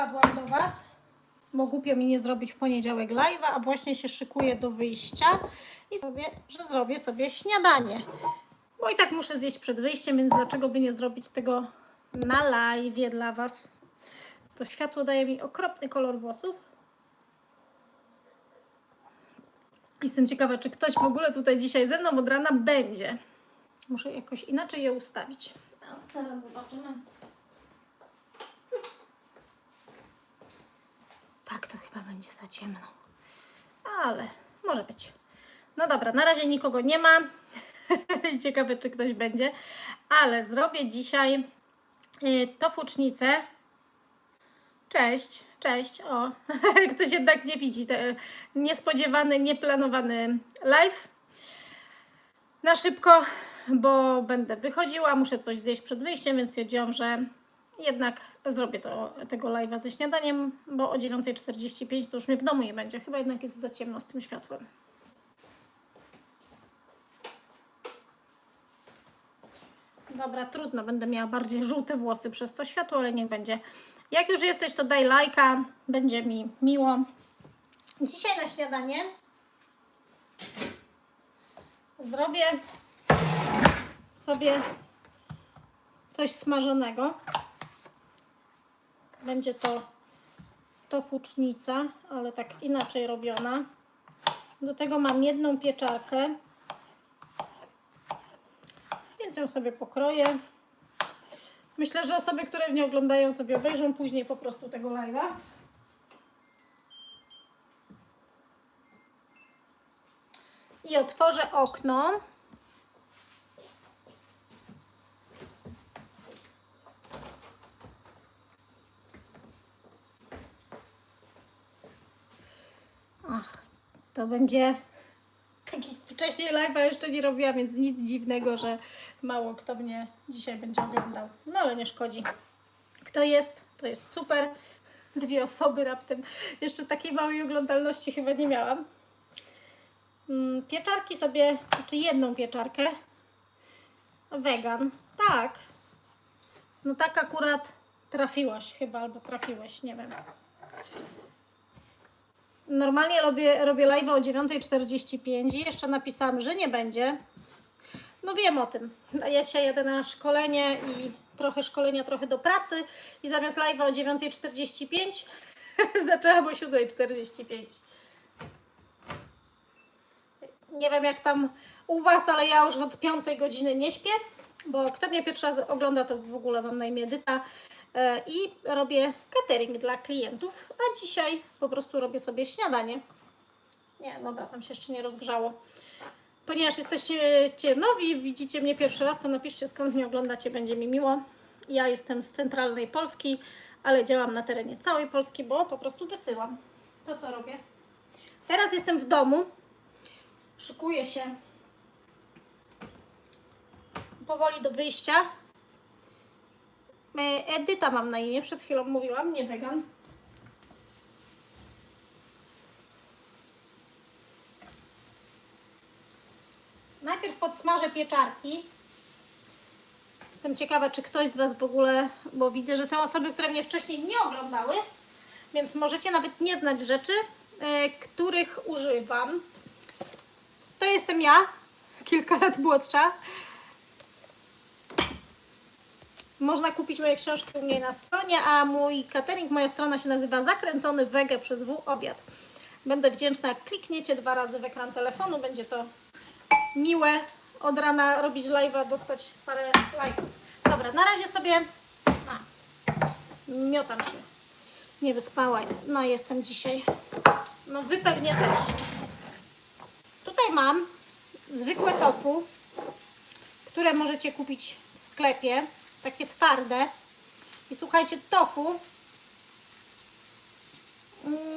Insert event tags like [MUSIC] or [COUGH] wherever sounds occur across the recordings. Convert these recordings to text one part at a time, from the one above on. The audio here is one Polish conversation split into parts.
wpadłam do Was, bo głupio mi nie zrobić w poniedziałek live'a, a właśnie się szykuję do wyjścia i sobie, że zrobię sobie śniadanie. Bo i tak muszę zjeść przed wyjściem, więc dlaczego by nie zrobić tego na live dla Was? To światło daje mi okropny kolor włosów. Jestem ciekawa, czy ktoś w ogóle tutaj dzisiaj ze mną od rana będzie. Muszę jakoś inaczej je ustawić. No, zaraz zobaczymy. Tak, to chyba będzie za ciemno. Ale może być. No dobra, na razie nikogo nie ma. [LAUGHS] Ciekawe, czy ktoś będzie. Ale zrobię dzisiaj y, tofucznicę. Cześć, cześć. O, [LAUGHS] ktoś jednak nie widzi. Te, niespodziewany, nieplanowany live. Na szybko, bo będę wychodziła, muszę coś zjeść przed wyjściem, więc stwierdziłam, że jednak zrobię to, tego live'a ze śniadaniem, bo o 9.45 to już mnie w domu nie będzie. Chyba jednak jest za ciemno z tym światłem. Dobra, trudno, będę miała bardziej żółte włosy przez to światło, ale niech będzie. Jak już jesteś, to daj lajka, będzie mi miło. Dzisiaj na śniadanie zrobię sobie coś smażonego. Będzie to tofucznica, ale tak inaczej robiona. Do tego mam jedną pieczarkę, więc ją sobie pokroję. Myślę, że osoby, które mnie oglądają, sobie obejrzą później po prostu tego live'a. I otworzę okno. To będzie takich wcześniej live'a jeszcze nie robiłam, więc nic dziwnego, że mało kto mnie dzisiaj będzie oglądał. No ale nie szkodzi. Kto jest, to jest super. Dwie osoby raptem. Jeszcze takiej małej oglądalności chyba nie miałam. Mm, Pieczarki sobie, czy jedną pieczarkę. Wegan. Tak. No tak akurat trafiłaś chyba, albo trafiłeś, nie wiem. Normalnie robię, robię live o 9.45 i jeszcze napisałam, że nie będzie. No wiem o tym. Ja się jadę na szkolenie i trochę szkolenia, trochę do pracy i zamiast live o 9.45 [LAUGHS] zaczęłam o 7.45. Nie wiem jak tam u Was, ale ja już od 5 godziny nie śpię, bo kto mnie pierwszy raz ogląda, to w ogóle mam na imię Edyta e, i robię catering dla klientów, a dzisiaj po prostu robię sobie śniadanie. Nie, dobra, tam się jeszcze nie rozgrzało. Ponieważ jesteście nowi, widzicie mnie pierwszy raz, to napiszcie skąd mnie oglądacie, będzie mi miło. Ja jestem z centralnej Polski, ale działam na terenie całej Polski, bo po prostu wysyłam to, co robię. Teraz jestem w domu, szykuję się powoli do wyjścia. E, Edyta mam na imię, przed chwilą mówiłam, nie wegan. Najpierw podsmażę pieczarki. Jestem ciekawa, czy ktoś z Was w ogóle, bo widzę, że są osoby, które mnie wcześniej nie oglądały, więc możecie nawet nie znać rzeczy, e, których używam. To jestem ja, kilka lat młodsza. Można kupić moje książki u mnie na stronie, a mój catering, moja strona się nazywa Zakręcony Wege przez W Obiad. Będę wdzięczna, jak klikniecie dwa razy w ekran telefonu, będzie to miłe od rana robić live'a, dostać parę lajków. Dobra, na razie sobie a, miotam się. Nie wyspałam. No jestem dzisiaj. No wy pewnie też. Tutaj mam zwykłe tofu, które możecie kupić w sklepie. Takie twarde. I słuchajcie, tofu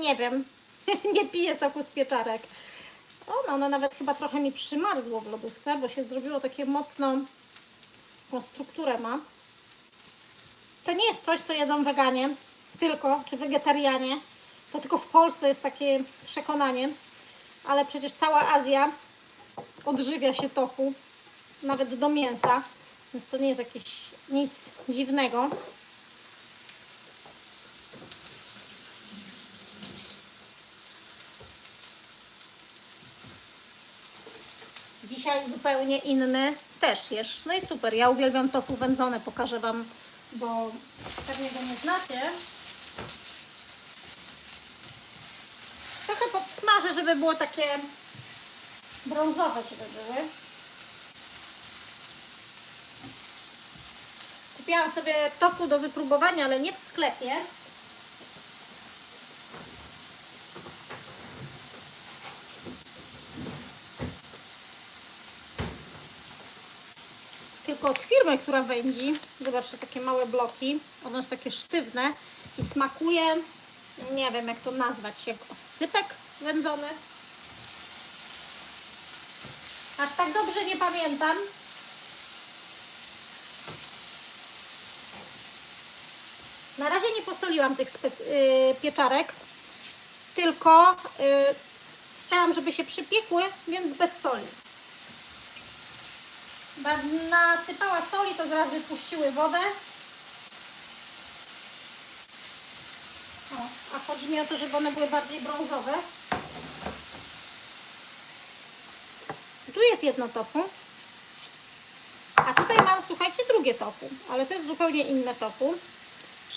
nie wiem, [LAUGHS] nie piję soku z pieczarek. O, no ono nawet chyba trochę mi przymarzło w lodówce, bo się zrobiło takie mocno, taką strukturę ma. To nie jest coś, co jedzą weganie, tylko, czy wegetarianie. To tylko w Polsce jest takie przekonanie, ale przecież cała Azja odżywia się tofu, nawet do mięsa, więc to nie jest jakieś nic dziwnego. Dzisiaj zupełnie inny też jesz. No i super, ja uwielbiam tofu wędzone, pokażę Wam, bo pewnie go nie znacie. Trochę podsmażę, żeby było takie brązowe, żeby były. Kupiłam sobie tofu do wypróbowania, ale nie w sklepie. Tylko od firmy, która wędzi. Zobaczcie, takie małe bloki. One są takie sztywne i smakuje, nie wiem jak to nazwać, jak oscypek wędzony. Aż tak dobrze nie pamiętam. Na posoliłam tych yy, pieczarek, tylko yy, chciałam, żeby się przypiekły, więc bez soli. Nasypała soli, to zaraz wypuściły wodę. O, a chodzi mi o to, żeby one były bardziej brązowe. Tu jest jedno tofu. A tutaj mam, słuchajcie, drugie tofu, ale to jest zupełnie inne tofu.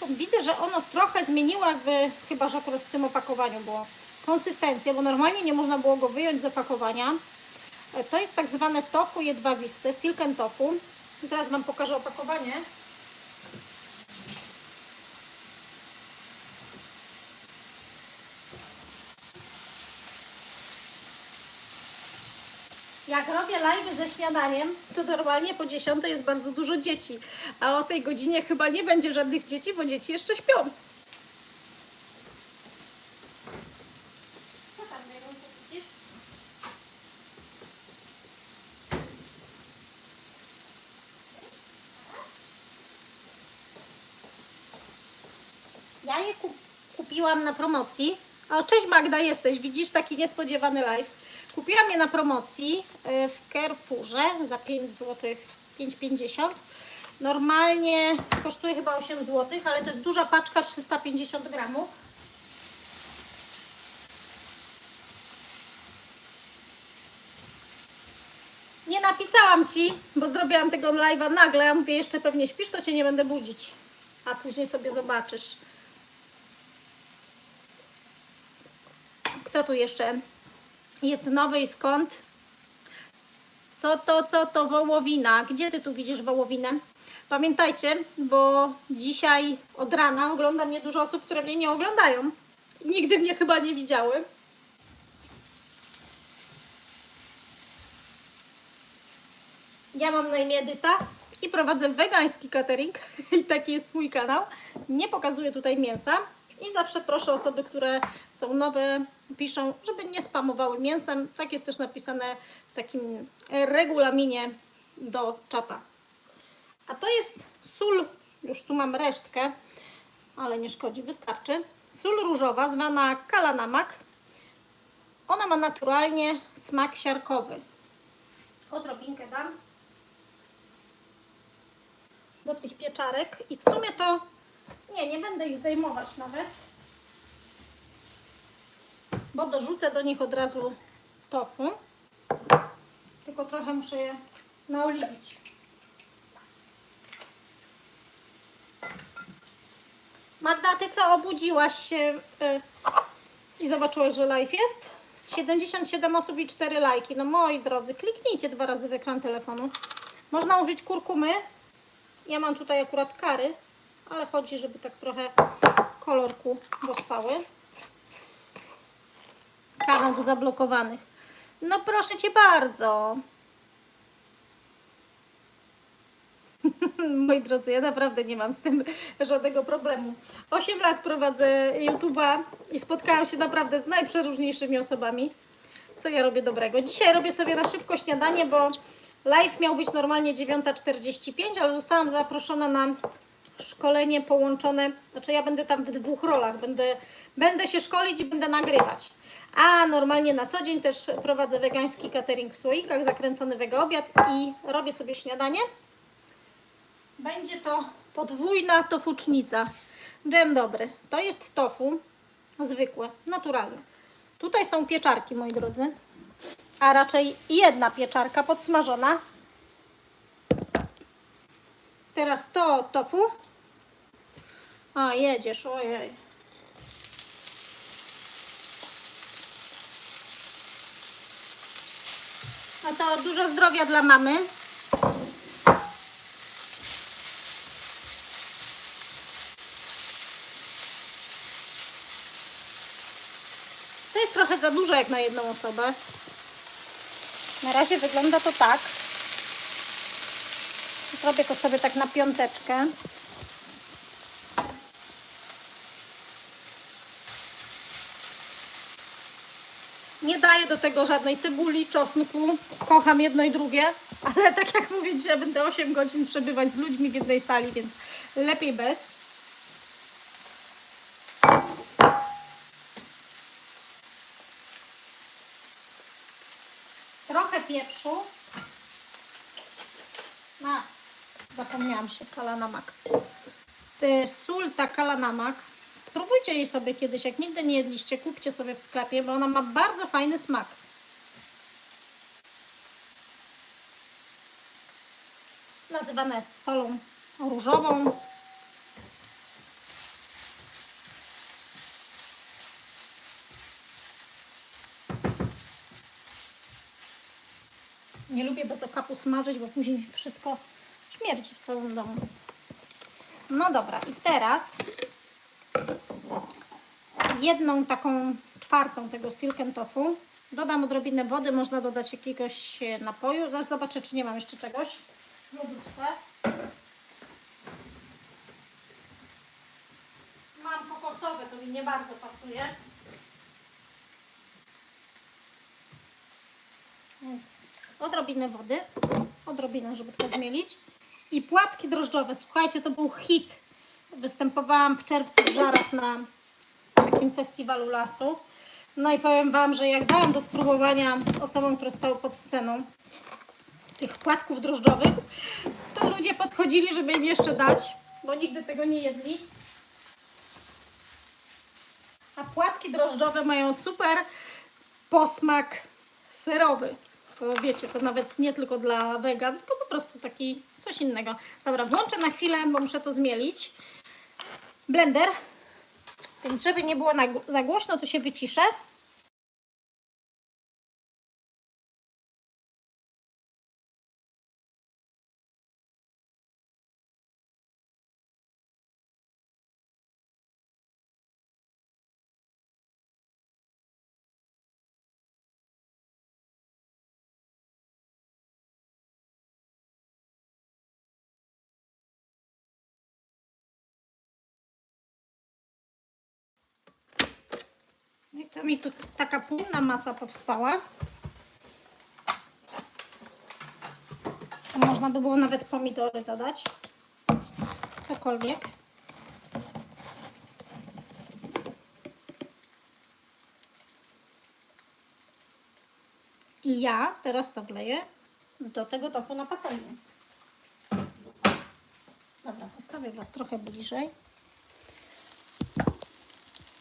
Widzę, że ono trochę zmieniło jakby, chyba że akurat w tym opakowaniu było, konsystencję, bo normalnie nie można było go wyjąć z opakowania. E, To jest tak zwane tofu jedwabiste, silken tofu. Zaraz Wam pokażę opakowanie. Jak robię live ze śniadaniem, to normalnie po 10 jest bardzo dużo dzieci. A o tej godzinie chyba nie będzie żadnych dzieci, bo dzieci jeszcze śpią. Ja je kup kupiłam na promocji. O, cześć Magda, jesteś. Widzisz taki niespodziewany live. Kupiłam je na promocji y, w Carrefourze za 5 zł, 5,50. Normalnie kosztuje chyba 8 zł, ale to jest duża paczka 350 gramów. Nie napisałam Ci, bo zrobiłam tego live'a nagle. Ja mówię, jeszcze pewnie śpisz, to Cię nie będę budzić. A później sobie zobaczysz. Kto tu jeszcze jest nowy skąd? Co to, co to wołowina? Gdzie Ty tu widzisz wołowinę? Pamiętajcie, bo dzisiaj od rana ogląda mnie dużo osób, które mnie nie oglądają. Nigdy mnie chyba nie widziały. Ja mam na imię Edyta i prowadzę wegański catering [LAUGHS] i taki jest mój kanał. Nie pokazuję tutaj mięsa i zawsze proszę osoby, które są nowe, piszą, żeby nie spamowały mięsem. Tak jest też napisane w takim regulaminie do czata. A to jest sól, już tu mam resztkę, ale nie szkodzi, wystarczy. Sól różowa, zwana kalanamak. Ona ma naturalnie smak siarkowy. Odrobinkę dam do tych pieczarek i w sumie to nie, nie będę ich zdejmować nawet, bo dorzucę do nich od razu tofu, tylko trochę muszę je naoliwić. Magda, ty co, obudziłaś się y, i zobaczyłaś, że live jest? 77 osób i 4 lajki. No moi drodzy, kliknijcie dwa razy w ekran telefonu. Można użyć kurkumy, ja mam tutaj akurat kary, ale chodzi, żeby tak trochę kolorku dostały. Kanał zablokowanych. No proszę Cię bardzo. [LAUGHS] Moi drodzy, ja naprawdę nie mam z tym żadnego problemu. 8 lat prowadzę YouTube'a i spotkałam się naprawdę z najprzeróżniejszymi osobami. Co ja robię dobrego? Dzisiaj robię sobie na szybko śniadanie, bo live miał być normalnie 9.45, ale zostałam zaproszona na szkolenie połączone. Znaczy ja będę tam w dwóch rolach. Będę, będę się szkolić i będę nagrywać. A normalnie na co dzień też prowadzę wegański catering w słoikach, zakręcony wega obiad i robię sobie śniadanie. Będzie to podwójna tofucznica. Dżem dobry. To jest tofu zwykłe, naturalne. Tutaj są pieczarki, moi drodzy. a raczej jedna pieczarka podsmażona. Teraz to tofu. A, jedziesz, ojej. No to dużo zdrowia dla mamy. To jest trochę za dużo jak na jedną osobę. Na razie wygląda to tak. Zrobię to sobie tak na piąteczkę. Nie daję do tego żadnej cebuli, czosnku. Kocham jedno i drugie, ale tak jak mówię, dzisiaj będę 8 godzin przebywać z ludźmi w jednej sali, więc lepiej bez. Trochę pieprzu. A, zapomniałam się, kalanamak. Sól ta kalanamak. Spróbujcie jej sobie kiedyś, jak nigdy nie jedliście, kupcie sobie w sklepie, bo ona ma bardzo fajny smak. Nazywana jest solą różową. Nie lubię bez okapu smażyć, bo później wszystko śmierdzi w całym domu. No dobra, i teraz jedną taką czwartą tego silken tofu. Dodam odrobinę wody, można dodać jakiegoś e, napoju. Zaraz zobaczę, czy nie mam jeszcze czegoś w lodówce. Mam kokosowe, to mi nie bardzo pasuje. Więc odrobinę wody, odrobinę, żeby to zmielić. I płatki drożdżowe. Słuchajcie, to był hit. Występowałam w czerwcu w Żarach na takim festiwalu lasu. No i powiem Wam, że jak dałam do spróbowania osobom, które stały pod sceną tych płatków drożdżowych, to ludzie podchodzili, żeby im jeszcze dać, bo nigdy tego nie jedli. A płatki drożdżowe mają super posmak serowy. To wiecie, to nawet nie tylko dla wegan, tylko po prostu taki coś innego. Dobra, włączę na chwilę, bo muszę to zmielić. Blender. Więc żeby nie było za głośno, to się wyciszę. To mi tu taka płynna masa powstała. Można by było nawet pomidory dodać. Cokolwiek. I ja teraz to wleję do tego tofu na patelnię. Dobra, postawię Was trochę bliżej.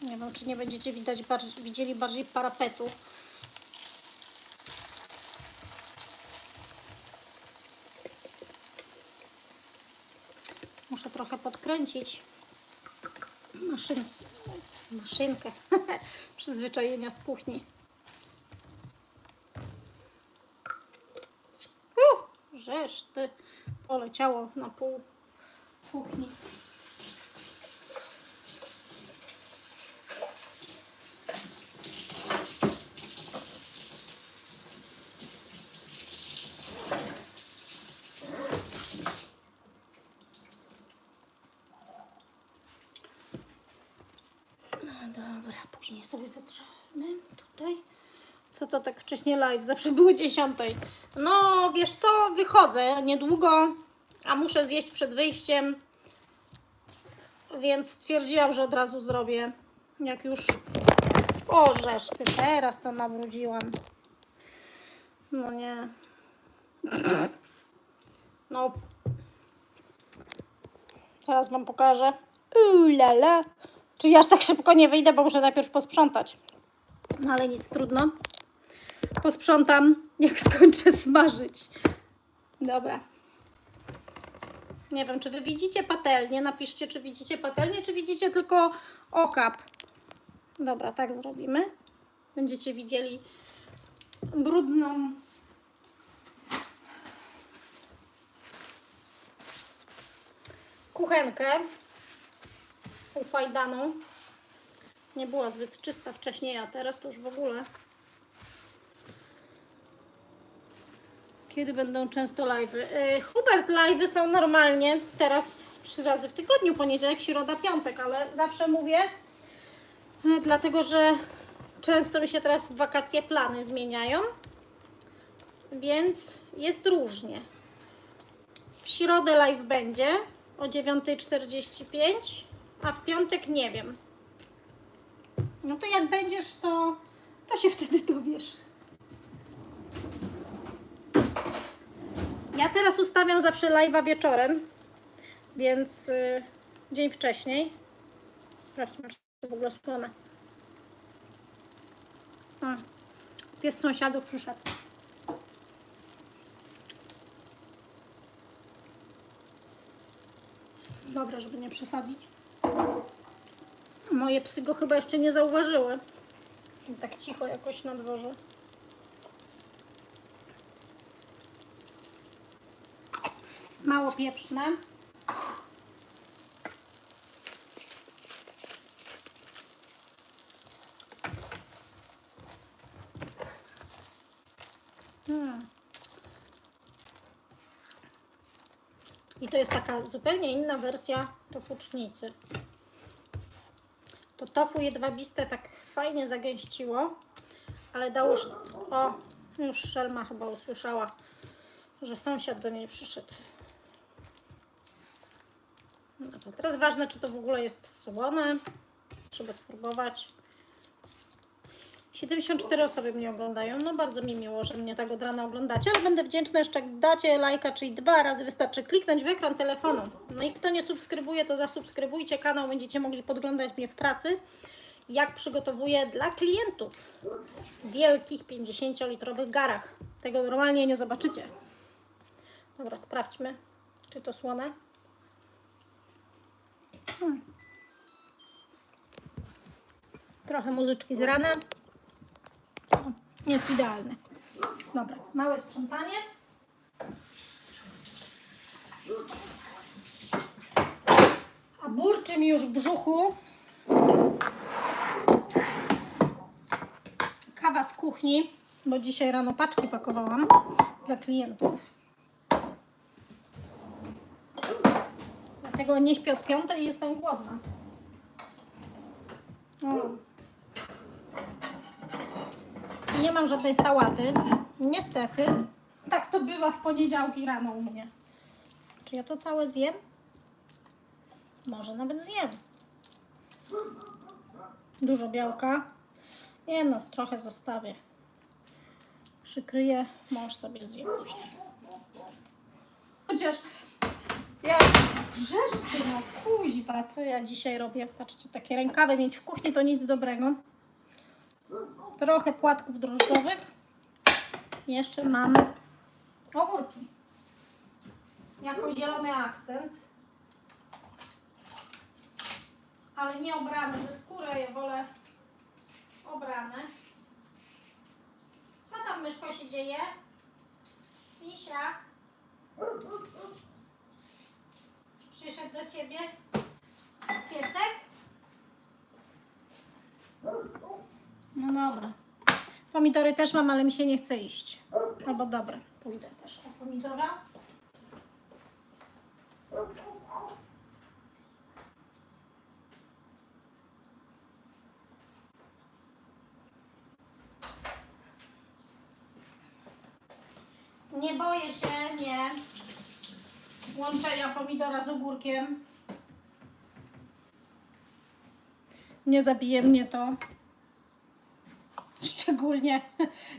Nie wiem, czy nie będziecie widać widzieli bardziej parapetu. Muszę trochę podkręcić maszyn, maszynkę [LAUGHS] przyzwyczajenia z kuchni. Żeż ty poleciało na pół kuchni. No dobra, później sobie wytrzemy tutaj. Co to tak wcześnie live? Zawsze były dziesiątej. No, wiesz co, wychodzę niedługo, a muszę zjeść przed wyjściem. Więc stwierdziłam, że od razu zrobię. Jak już... O, żeż ty, teraz to nabrudziłam. No nie. No. Teraz wam pokażę. Ulala. Czyli aż tak szybko nie wyjdę, bo muszę najpierw posprzątać. No ale nic, trudno. posprzątam, jak skończę smażyć. Dobra. Nie wiem, czy wy widzicie patelnię. Napiszcie, czy widzicie patelnię, czy widzicie tylko okap. Dobra, tak zrobimy. Będziecie widzieli brudną kuchenkę ufajdaną. Nie była zbyt czysta wcześniej, a teraz to już w ogóle. Kiedy będą często live'y? Yy, Hubert, live'y są normalnie teraz trzy razy w tygodniu, poniedziałek, środa, piątek, ale zawsze mówię, yy, dlatego że często mi się teraz w wakacje plany zmieniają, więc jest różnie. W środę live będzie o 9.45, a w piątek nie wiem. No to jak będziesz, to, to się wtedy dowiesz. Ja teraz ustawiam zawsze live'a wieczorem, więc y, dzień wcześniej. Sprawdźmy, czy to w ogóle słone. Pies sąsiadów przyszedł. Dobra, żeby nie przesadzić. Moje psy go chyba jeszcze nie zauważyły. Tak cicho jakoś na dworze. Mało pieprzne. Hmm. I to jest taka zupełnie inna wersja tofucznicy. To tofu jedwabiste tak fajnie zagęściło, ale dało... O, już Szelma chyba usłyszała, że sąsiad do niej przyszedł. No teraz ważne, czy to w ogóle jest słone. Trzeba spróbować. 74 osoby mnie oglądają. No bardzo mi miło, że mnie tak od rana oglądacie, ale będę wdzięczna jeszcze jak dacie lajka, czyli dwa razy wystarczy kliknąć w ekran telefonu. No i kto nie subskrybuje, to zasubskrybujcie kanał, będziecie mogli podglądać mnie w pracy, jak przygotowuję dla klientów wielkich 50-litrowych garach. Tego normalnie nie zobaczycie. Dobra, sprawdźmy, czy to słone. Hmm. Trochę muzyczki z rana. O, jest idealny. Dobra, małe sprzątanie. A burczy mi już w brzuchu. Kawa z kuchni, bo dzisiaj rano paczki pakowałam dla klientów. Dlatego nie śpię od piątej i jestem głodna. O. Nie mam żadnej sałaty. Niestety. Tak to bywa w poniedziałki rano u mnie. Czy ja to całe zjem? Może nawet zjem. Dużo białka. Nie no, trochę zostawię. Przykryję, mąż sobie zje później. Chociaż ja Rzecz ty no kuźwa, co ja dzisiaj robię? Patrzcie, takie rękawy mieć w kuchni to nic dobrego. Trochę płatków drożdżowych. Jeszcze mam ogórki. Jako zielony akcent. Ale nie obrane ze skóry, ja wolę obrane. Co tam myszko się dzieje? Misia? Przyszedł do ciebie piesek? No dobra. Pomidory też mam, ale mi się nie chce iść. Albo dobra, pójdę też po pomidora. Nie boję się, nie. Łączenia pomidora z ogórkiem. Nie zabije mnie to. [LAUGHS] Szczególnie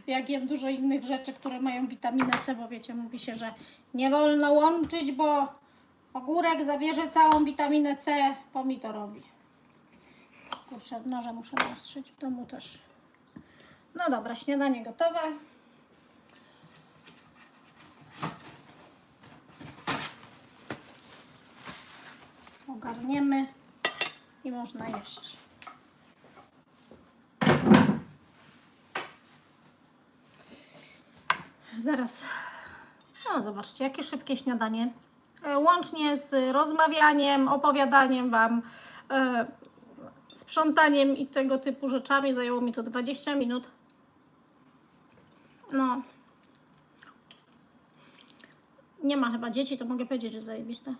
jak jem dużo innych rzeczy, które mają witaminę C, bo wiecie, mówi się, że nie wolno łączyć, bo ogórek zabierze całą witaminę C pomidorowi. Kurczę, noże muszę naostrzyć w domu też. No dobra, śniadanie gotowe. Ogarniemy i można jeść. Zaraz. No, zobaczcie, jakie szybkie śniadanie. E, Łącznie z rozmawianiem, opowiadaniem Wam, e, sprzątaniem i tego typu rzeczami zajęło mi to 20 minut. No. Nie ma chyba dzieci, to mogę powiedzieć, że zajebiste.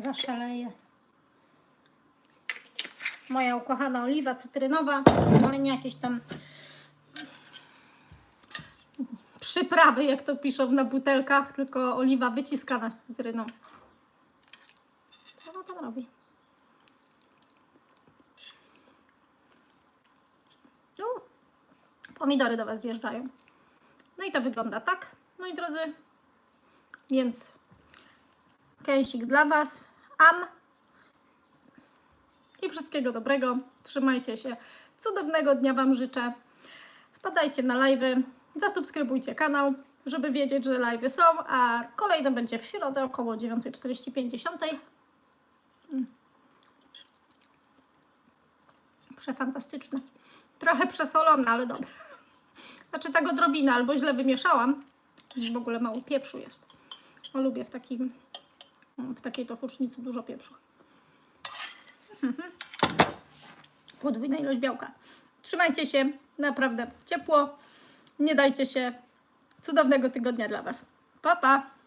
Zaszaleję. Moja ukochana oliwa cytrynowa, ale nie jakieś tam przyprawy, jak to piszą na butelkach, tylko oliwa wyciskana z cytryną. Co ona tam robi? No, pomidory do Was zjeżdżają. No i to wygląda tak, moi drodzy. Więc kęsik dla Was. Am. I wszystkiego dobrego. Trzymajcie się. Cudownego dnia Wam życzę. Wpadajcie na live'y. Zasubskrybujcie kanał, żeby wiedzieć, że live'y są, a kolejny będzie w środę około 9.45. Mm. Przefantastyczne. Trochę przesolone, ale dobre. Znaczy tak odrobinę, albo źle wymieszałam. W ogóle mało pieprzu jest. Bo lubię w takim w takiej to hucznicy dużo pieprzu. Mhm. Podwójna ilość białka. Trzymajcie się, naprawdę ciepło. Nie dajcie się. Cudownego tygodnia dla Was. Pa, pa!